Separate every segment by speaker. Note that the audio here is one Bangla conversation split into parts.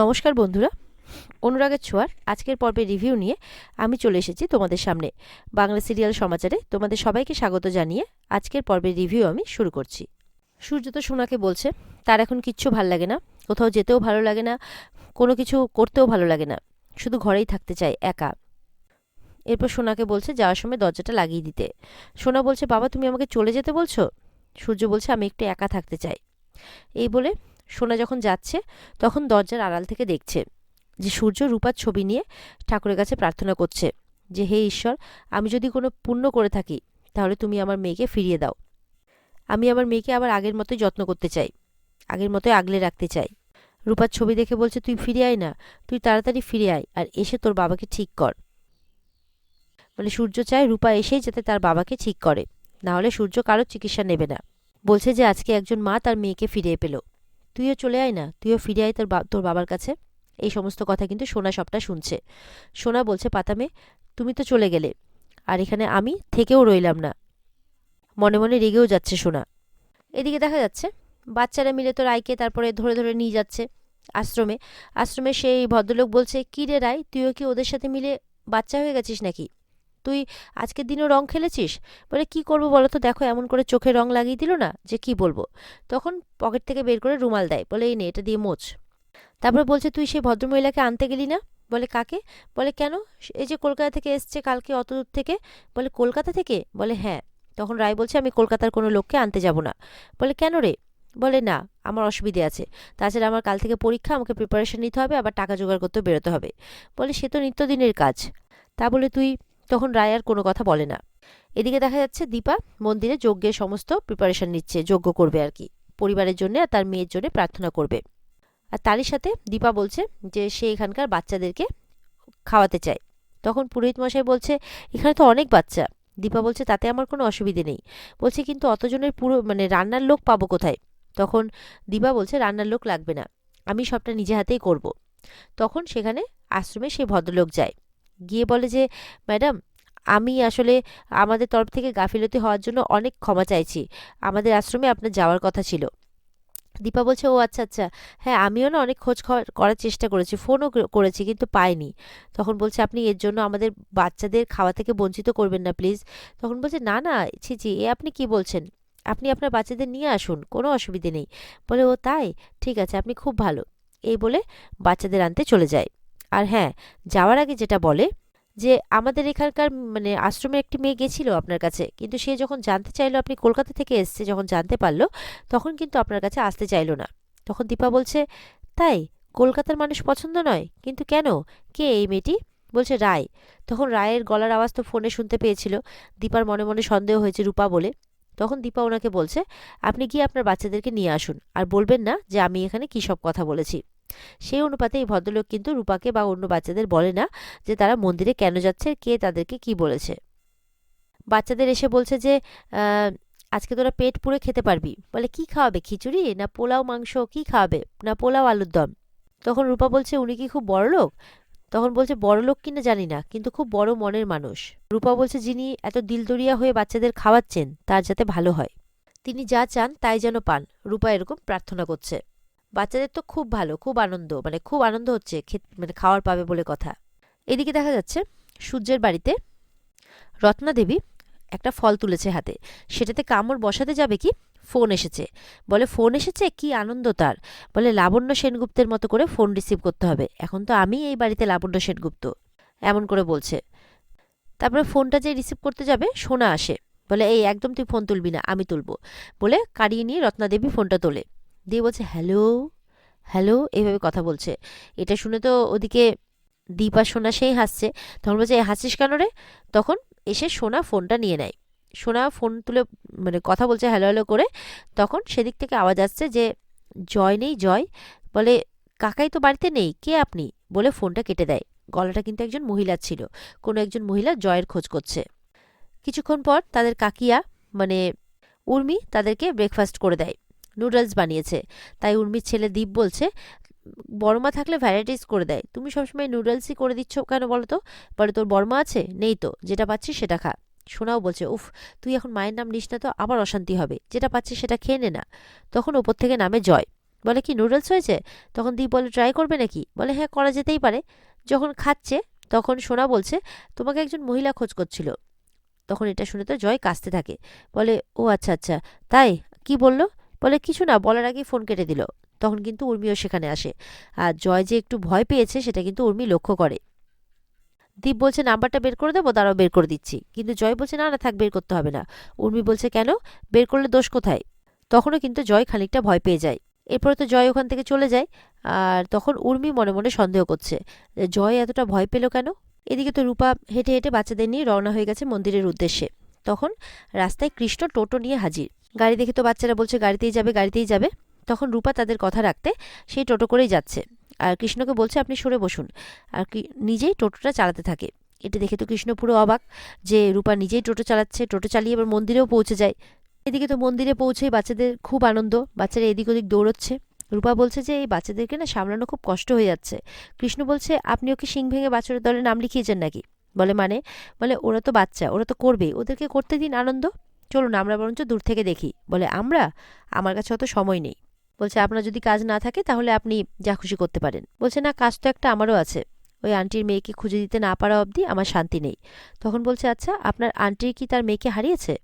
Speaker 1: নমস্কার বন্ধুরা অনুরাগের ছোঁয়ার আজকের পর্বের রিভিউ নিয়ে আমি চলে এসেছি তোমাদের সামনে। বাংলা সিরিয়াল সমাচারে তোমাদের সবাইকে স্বাগত জানিয়ে আজকের পর্বের রিভিউ আমি শুরু করছি। সূর্য তো সোনাকে বলছে, তার এখন কিচ্ছু ভালো লাগে না, কোথাও যেতেও ভালো লাগে না, কোনো কিছু করতেও ভালো লাগে না, শুধু ঘরেই থাকতে চায় একা। এরপর সোনাকে বলছে, যাওয়ার সময় দরজাটা লাগিয়ে দিতে। সোনা বলছে, বাবা তুমি আমাকে চলে যেতে বলছো? সূর্য বলছে, আমি একটু একা থাকতে চাই। এই বলে সোনা যখন যাচ্ছে, তখন দরজার আড়াল থেকে দেখছে যে সূর্য রূপার ছবি নিয়ে ঠাকুরের কাছে প্রার্থনা করছে যে, হে ঈশ্বর, আমি যদি কোনো পুণ্য করে থাকি, তাহলে তুমি আমার মেয়েকে ফিরিয়ে দাও। আমি আমার মেয়েকে আবার আগের মতোই যত্ন করতে চাই, আগের মতোই আগলে রাখতে চাই। রূপার ছবি দেখে বলছে, তুই ফিরে আয় না, তুই তাড়াতাড়ি ফিরে আয় আর এসে তোর বাবাকে ঠিক কর। মানে সূর্য চায় রূপা এসেই যাতে তার বাবাকে ঠিক করে, না হলে সূর্য কারোর চিকিৎসা নেবে না। বলছে যে, আজকে একজন মা তার মেয়েকে ফিরিয়ে পেল। তুইও চলে আয় না, তুইও ফিরে আয় তোর তোর বাবার কাছে। এই সমস্ত কথা কিন্তু সোনা সবটা শুনছে। সোনা বলছে পাতামে তুমি তো চলে গেলে, আর এখানে আমি থেকেও রইলাম না। মনে মনে রেগেও যাচ্ছে সোনা। এদিকে দেখা যাচ্ছে, বাচ্চারা মিলে তো রায়কে তারপরে ধরে ধরে নিয়ে যাচ্ছে আশ্রমে। আশ্রমে সেই ভদ্রলোক বলছে, কী রে রায়, তুইও কি ওদের সাথে মিলে বাচ্চা হয়ে গেছিস নাকি? তুই আজকের দিনও রং খেলেছিস? বলে, কি করব বলো তো দেখো, এমন করে চোখে রং লাগিয়ে দিল না যে কি বলব? তখন পকেট থেকে বের করে রুমাল দেয়। বলে, এই নে, এটা দিয়ে মোচ। তারপরে বলছে, তুই সেই ভদ্রমহিলাকে আনতে গেলি না? বলে, কাকে? বলে, কেন? এই যে কলকাতা থেকে এসছে কালকে অত দূর থেকে? বলে, কলকাতা থেকে? বলে হ্যাঁ। তখন রায় বলছে, আমি কলকাতার কোনো লোককে আনতে যাব না। বলে, কেন রে? বলে, না, আমার অসুবিধে আছে। তাছাড়া আমার কাল থেকে পরীক্ষা, আমাকে প্রিপারেশন নিতে হবে, আবার টাকা জোগাড় করতে বেরোতে হবে। বলে, সে তো নিত্যদিনের কাজ। তা বলে, তুই তখন রায় আর কোনো কথা বলে না। এদিকে দেখা যাচ্ছে দীপা মন্দিরে যজ্ঞের সমস্ত প্রিপারেশন নিচ্ছে, যজ্ঞ করবে আর কি। পরিবারের জন্য আর তার মেয়ের জন্য প্রার্থনা করবে। আর তারই সাথে দীপা বলছে যে সে এখানকার বাচ্চাদেরকে খাওয়াতে চায়। তখন পুরোহিত মশাই বলছে, এখানে তো অনেক বাচ্চা। দীপা বলছে, তাতে আমার কোনো অসুবিধে নেই। বলছে, কিন্তু অতজনের পুরো মানে রান্নার লোক পাবো কোথায়? তখন দীপা বলছে, রান্নার লোক লাগবে না। আমি সবটা নিজে হাতেই করব। তখন সেখানে আশ্রমে সেই ভদ্রলোক যায়। গিয়ে বলে যে, ম্যাডাম, আমি আসলে আমাদের তরফ থেকে গাফিলতি হওয়ার জন্য অনেক ক্ষমা চাইছি। আমাদের আশ্রমে আপনার যাওয়ার কথা ছিল। দীপা বলছে, ও আচ্ছা আচ্ছা। হ্যাঁ আমিও না অনেক খোঁজ করার চেষ্টা করেছি, ফোনও করেছি কিন্তু পাইনি। তখন বলছে, আপনি এর জন্য আমাদের বাচ্চাদের খাওয়া থেকে বঞ্চিত করবেন না, প্লিজ। তখন বলছে, না না, ছি ছি, এ আপনি কি বলছেন? আপনি আপনার বাচ্চাদের নিয়ে আসুন, কোনো অসুবিধে নেই। বলে, ও তাই? ঠিক আছে, আপনি খুব ভালো। এই বলে বাচ্চাদের আনতে চলে যায়। আর হ্যাঁ যাওয়ার আগে যেটা বলে যে আমাদের এখানকার মানে আশ্রমে একটি মেয়ে গেছিল আপনার কাছে, কিন্তু সে যখন জানতে চাইলো আপনি কলকাতা থেকে এসছে, যখন জানতে পারল, তখন কিন্তু আপনার কাছে আসতে চাইলো না। তখন দীপা বলছে, তাই? কলকাতার মানুষ পছন্দ নয়? কিন্তু কেন? কে এই মেয়েটি? বলছে, রায়। তখন রায়ের গলার আওয়াজ তো ফোনে শুনতে পেয়েছিল। দীপার মনে মনে সন্দেহ হয়েছে রূপা বলে। তখন দীপা ওনাকে বলছে, আপনি গিয়ে আপনার বাচ্চাদেরকে নিয়ে আসুন, আর বলবেন না যে আমি এখানে কী সব কথা বলেছি। সেই অনুপাতে এই ভদ্রলোক কিন্তু রূপাকে বা অন্য বাচ্চাদের বলে না যে তারা মন্দিরে কেন যাচ্ছে, কে তাদেরকে কি বলেছে। বাচ্চাদের এসে বলছে যে আজকে তোরা পেট পুড়ে খেতে পারবি। বলে, কি খাওয়াবে, খিচুড়ি না পোলাও, মাংস? কি খাওয়াবে? না পোলাও, আলুর দম? তখন রূপা বলছে, উনি কি খুব বড় লোক? তখন বলছে, বড় লোক কিনা জানি না, কিন্তু খুব বড় মনের মানুষ। রূপা বলছে, যিনি এত দিলদরিয়া হয়ে বাচ্চাদের খাওয়াচ্ছেন, তার যাতে ভালো হয়। তিনি যা চান, তাই যেন পান। রূপা এরকম প্রার্থনা করছে। বাচ্চাদের তো খুব ভালো, খুব আনন্দ মানে খুব আনন্দ হচ্ছে মানে খাওয়ার পাবে বলে কথা। এদিকে দেখা যাচ্ছে সূর্যের বাড়িতে রত্না দেবী একটা ফল তুলেছে হাতে। সেটাতে কামড় বসাতে যাবে কি? ফোন এসেছে। বলে, ফোন এসেছে? কি আনন্দ তার। বলে, লাবণ্য সেনগুপ্তের মতো করে ফোন রিসিভ করতে হবে। এখন তো আমি এই বাড়িতে লাবণ্য সেনগুপ্ত, এমন করে বলছে। তারপরে ফোনটা যে রিসিভ করতে যাবে, সোনা আসে। বলে, এই, একদম তুই ফোন তুলবি না, আমি তুলবো। বলে কাড়িয়ে নিয়ে রত্নাদেবী ফোনটা তোলে। দিয়ে বলছে হ্যালো হ্যালো এইভাবে কথা বলছে। এটা শুনে তো ওদিকে দীপা সোনা সেই হাসছে। তখন বলছে "এ, হাসিস কেন রে? তখন এসে সোনা ফোনটা নিয়ে নেয়। সোনা ফোন তুলে মানে কথা বলছে হ্যালো হ্যালো করে। তখন সেদিক থেকে আওয়াজ আসছে যে জয় নেই জয়। বলে কাকাই তো বাড়িতে নেই কে আপনি? বলে ফোনটা কেটে দেয়। গলাটা কিন্তু একজন মহিলার ছিল। কোনো একজন মহিলা জয়ের খোঁজ করছে। কিছুক্ষণ পর তাদের কাকিয়া মানে উর্মি তাদেরকে ব্রেকফাস্ট করে দেয়। নুডলস বানিয়েছে। তাই উর্মির ছেলে দীপ বলছে, বড়মা থাকলে ভ্যারাইটিস করে দেয়। তুমি সবসময় নুডলসই করে দিচ্ছ কেন বলো তো বলে, তোর বর্মা আছে? নেই তো। যেটা পাচ্ছিস সেটা খা। সোনাও বলছে, উফ, তুই এখন মায়ের নাম নিস না তো আবার অশান্তি হবে। যেটা পাচ্ছিস সেটা খেয়ে নে না। তখন ওপর থেকে নামে জয়। বলে, কি নুডলস হয়েছে? তখন দীপ বলে ট্রাই করবে নাকি? বলে হ্যাঁ করা যেতেই পারে। যখন খাচ্ছে, তখন সোনা বলছে, তোমাকে একজন মহিলা খোঁজ করছিল। তখন এটা শুনে তো জয় কাঁচতে থাকে। বলে, ও আচ্ছা আচ্ছা। তাই? কি বলল? বলে, কিছু না, বলার আগেই ফোন কেটে দিল। তখন কিন্তু উর্মিও সেখানে আসে। আর জয় যে একটু ভয় পেয়েছে, সেটা কিন্তু উর্মি লক্ষ্য করে। দীপ বলছে, নাম্বারটা বের করে দেবো তারাও বের করে দিচ্ছি। কিন্তু জয় বলছে, না না, থাক, বের করতে হবে না। উর্মি বলছে, কেন? বের করলে দোষ কোথায়? তখনও কিন্তু জয় খানিকটা ভয় পেয়ে যায়। এরপরে তো জয় ওখান থেকে চলে যায়। আর তখন উর্মি মনে মনে সন্দেহ করছে জয় এতটা ভয় পেল কেন? এদিকে তো রূপা হেঁটে হেঁটে বাচ্চাদের নিয়ে রওনা হয়ে গেছে মন্দিরের উদ্দেশ্যে। তখন রাস্তায় কৃষ্ণ টোটো নিয়ে হাজির। গাড়ি দেখে তো বাচ্চারা বলছে, গাড়িতেই যাবে গাড়িতেই যাবে। তখন রূপা তাদের কথা রাখতে সেই টোটো করেই যাচ্ছে। আর কৃষ্ণকে বলছে, আপনি সরে বসুন। আর কি, নিজেই টোটোটা চালাতে থাকে। এটা দেখে তো কৃষ্ণ পুরো অবাক যে রূপা নিজেই টোটো চালাচ্ছে। টোটো চালিয়ে এবার মন্দিরেও পৌঁছে যায়। এদিকে তো মন্দিরে পৌঁছেই বাচ্চাদের খুব আনন্দ। বাচ্চারা এদিক ওদিক দৌড়চ্ছে। রূপা বলছে যে, এই বাচ্চাদেরকে না সামলানো খুব কষ্ট হয়ে যাচ্ছে। কৃষ্ণ বলছে আপনি ওকে সিং ভেঙে বাচ্চাদের দলে নাম লিখিয়েছেন নাকি? বলে মানে? বলে, ওরা তো বাচ্চা, ওরা তো করবেই। ওদেরকে করতে দিন আনন্দ। চলুন আমরা বরঞ্চ দূর থেকে দেখি। বলে, আমরা? আমার কাছে অত সময় নেই। বলছে, আপনার যদি কাজ না থাকে, তাহলে আপনি যা খুশি করতে পারেন। বলছে, না, কাজ তো একটা আমারও আছে। ওই আন্টির মেয়েকে খুঁজে দিতে না পারা অবধি আমার শান্তি নেই। তখন বলছে আচ্ছা আপনার আন্টির কি তার মেয়েকে হারিয়েছে?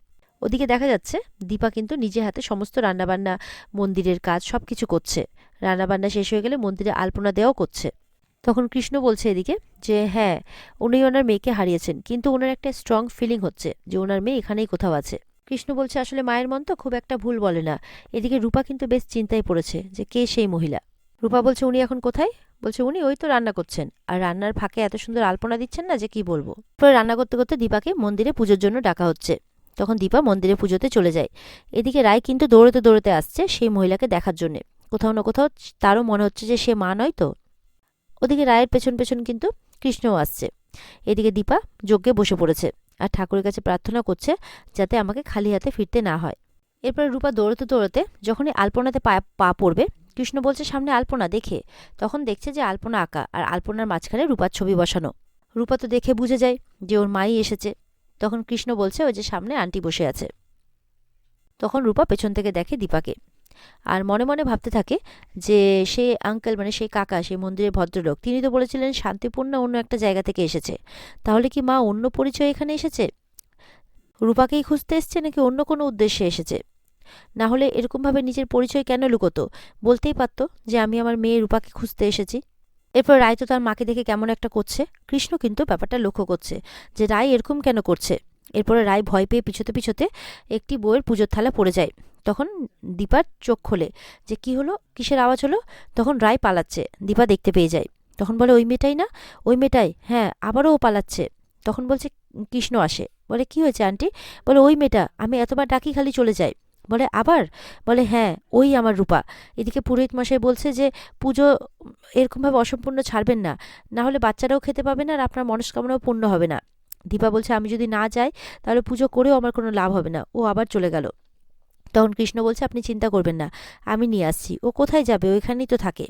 Speaker 1: ওদিকে দেখা যাচ্ছে, দীপা কিন্তু নিজে হাতে সমস্ত রান্নাবান্না, মন্দিরের কাজ সব কিছু করছে। রান্নাবান্না শেষ হয়ে গেলে মন্দিরে আলপনা দেওয়াও করছে। তখন কৃষ্ণ বলছে এদিকে যে হ্যাঁ উনি ওনার মেয়েকে হারিয়েছেন, কিন্তু ওনার একটা স্ট্রং ফিলিং হচ্ছে যে, ওনার মেয়ে এখানেই কোথাও আছে। কৃষ্ণ বলছে, আসলে মায়ের মন তো খুব একটা ভুল বলে না। এদিকে রূপা কিন্তু বেশ চিন্তায় পড়েছে যে কে সেই মহিলা। রূপা বলছে, উনি এখন কোথায়? বলছে, উনি ওই তো রান্না করছেন। আর রান্নার ফাঁকে এত সুন্দর আলপনা দিচ্ছেন না যে কি বলব। পরে রান্না করতে করতে দীপাকে মন্দিরে পুজোর জন্য ডাকা হচ্ছে। তখন দীপা মন্দিরে পুজোতে চলে যায়। এদিকে রায় কিন্তু দৌড়তে দৌড়তে আসছে সেই মহিলাকে দেখার জন্যে। কোথাও না কোথাও তারও মনে হচ্ছে যে সে মা নয় তো। ওদিকে রায়ের পেছন পেছন কিন্তু কৃষ্ণও আসছে। এদিকে দীপা যজ্ঞে বসে পড়েছে। আর ঠাকুরের কাছে প্রার্থনা করছে যাতে আমাকে খালি হাতে ফিরতে না হয়। এরপরে রূপা দৌড়তে দৌড়তে যখনই আলপনাতে পা পা পড়বে, কৃষ্ণ বলছে, সামনে আলপনা, দেখে। তখন দেখছে যে আলপনা আঁকা আর আলপনার মাঝখানে রূপার ছবি বসানো। রূপা তো দেখে বুঝে যায় যে ওর মাই এসেছে। তখন কৃষ্ণ বলছে, ওই যে সামনে আন্টি বসে আছে। তখন রূপা পেছন থেকে দেখে দীপাকে। আর মনে মনে ভাবতে থাকে যে সে আঙ্কেল মানে সেই কাকা সেই মন্দিরের ভদ্রলোক, তিনি তো বলেছিলেন শান্তিপূর্ণ অন্য একটা জায়গা থেকে এসেছে। তাহলে কি মা অন্য পরিচয় এখানে এসেছে? রূপাকেই খুঁজতে এসছে নাকি অন্য কোনো উদ্দেশ্যে এসেছে? না হলে এরকমভাবে নিজের পরিচয় কেন লুকোতো? বলতেই পারতো যে আমি আমার মেয়ে রূপাকে খুঁজতে এসেছি। এরপর রায় তো তার মাকে দেখে কেমন একটা করছে। কৃষ্ণ কিন্তু ব্যাপারটা লক্ষ্য করছে যে রায় এরকম কেন করছে? এরপরে রায় ভয় পেয়ে পিছোতে পিছোতে একটি বইয়ের পুজোর থালা পড়ে যায়। তখন দীপার চোখ খোলে যে কি হলো? কিসের আওয়াজ হলো? তখন রায় পালাচ্ছে, দীপা দেখতে পেয়ে যায়। তখন বলে, ওই মেয়েটাই না? ওই মেয়েটাই? হ্যাঁ আবারও ও পালাচ্ছে। তখন বলছে, কৃষ্ণ আসে। বলে, কি হয়েছে আন্টি? বলে, ওই মেয়েটা, আমি এতবার ডাকি খালি চলে যাই। বলে, আবার? বলে হ্যাঁ ওই আমার রূপা। এদিকে পুরোহিত মশাই বলছে যে, পুজো এরকমভাবে অসম্পূর্ণ ছাড়বেন না। না হলে বাচ্চারাও খেতে পাবে না আর আপনার মনস্কামনাও পূর্ণ হবে না। দীপা বলছে, আমি যদি না যাই, তাহলে পুজো করেও আমার কোনো লাভ হবে না। ও আবার চলে গেল। তখন কৃষ্ণ বলছে, আপনি চিন্তা করবেন না, আমি নিয়ে আসছি। ও কোথায় যাবে? ওইখানেই তো থাকে।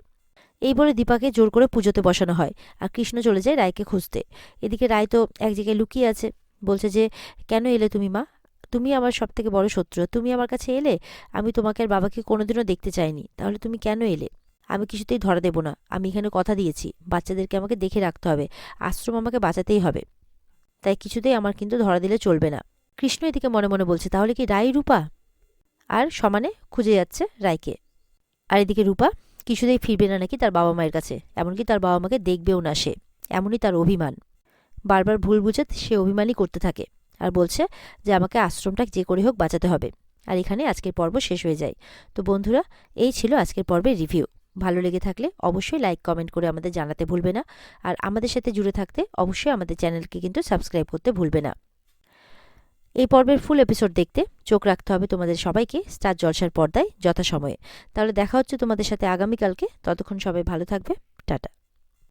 Speaker 1: এই বলে দীপাকে জোর করে পুজোতে বসানো হয় আর কৃষ্ণ চলে যায় রায়কে খুঁজতে। এদিকে রায় তো এক জায়গায় লুকিয়ে আছে, বলছে যে, কেন এলে তুমি মা? তুমি আমার সব থেকে বড় শত্রু। তুমি আমার কাছে এলে, আমি তোমাকে আর বাবাকে কোনোদিনও দেখতে চাইনি। তাহলে তুমি কেন এলে? আমি কিছুতেই ধরা দেব না। আমি এখানে কথা দিয়েছি। বাচ্চাদেরকে আমাকে দেখে রাখতে হবে। আশ্রম আমাকে বাঁচাতেই হবে। তাই কিছুতেই আমার কিন্তু ধরা দিলে চলবে না। কৃষ্ণ এদিকে মনে মনে বলছে, তাহলে কি রাই রূপা? আর সমানে খুঁজে যাচ্ছে রায়কে আর এদিকে রূপা, কিছুতেই ফিরবে না নাকি তার বাবা মায়ের কাছে, এমনকি তার বাবা মাকে দেখবেও না সে, এমনই তার অভিমান। বারবার ভুল বুঝে সে অভিমানই করতে থাকে আর বলছে যে, আমাকে আশ্রমটা যে করে হোক বাঁচাতে হবে। আর এখানে আজকের পর্ব শেষ হয়ে যায়। তো বন্ধুরা, এই ছিল আজকের পর্বের রিভিউ। ভালো লেগে থাকলে অবশ্যই লাইক কমেন্ট করে আমাদের জানাতে ভুলবে না। আর আমাদের সাথে জুড়ে থাকতে অবশ্যই আমাদের চ্যানেলকে কিন্তু সাবস্ক্রাইব করতে ভুলবে না। এই পর্বের ফুল এপিসোড দেখতে চোখ রাখতে হবে তোমাদের সবাইকে স্টার জলসার পর্দায় যথাসময়ে। তাহলে দেখা হচ্ছে তোমাদের সাথে আগামীকালকে। ততক্ষণ সবাই ভালো থাকবে। টাটা।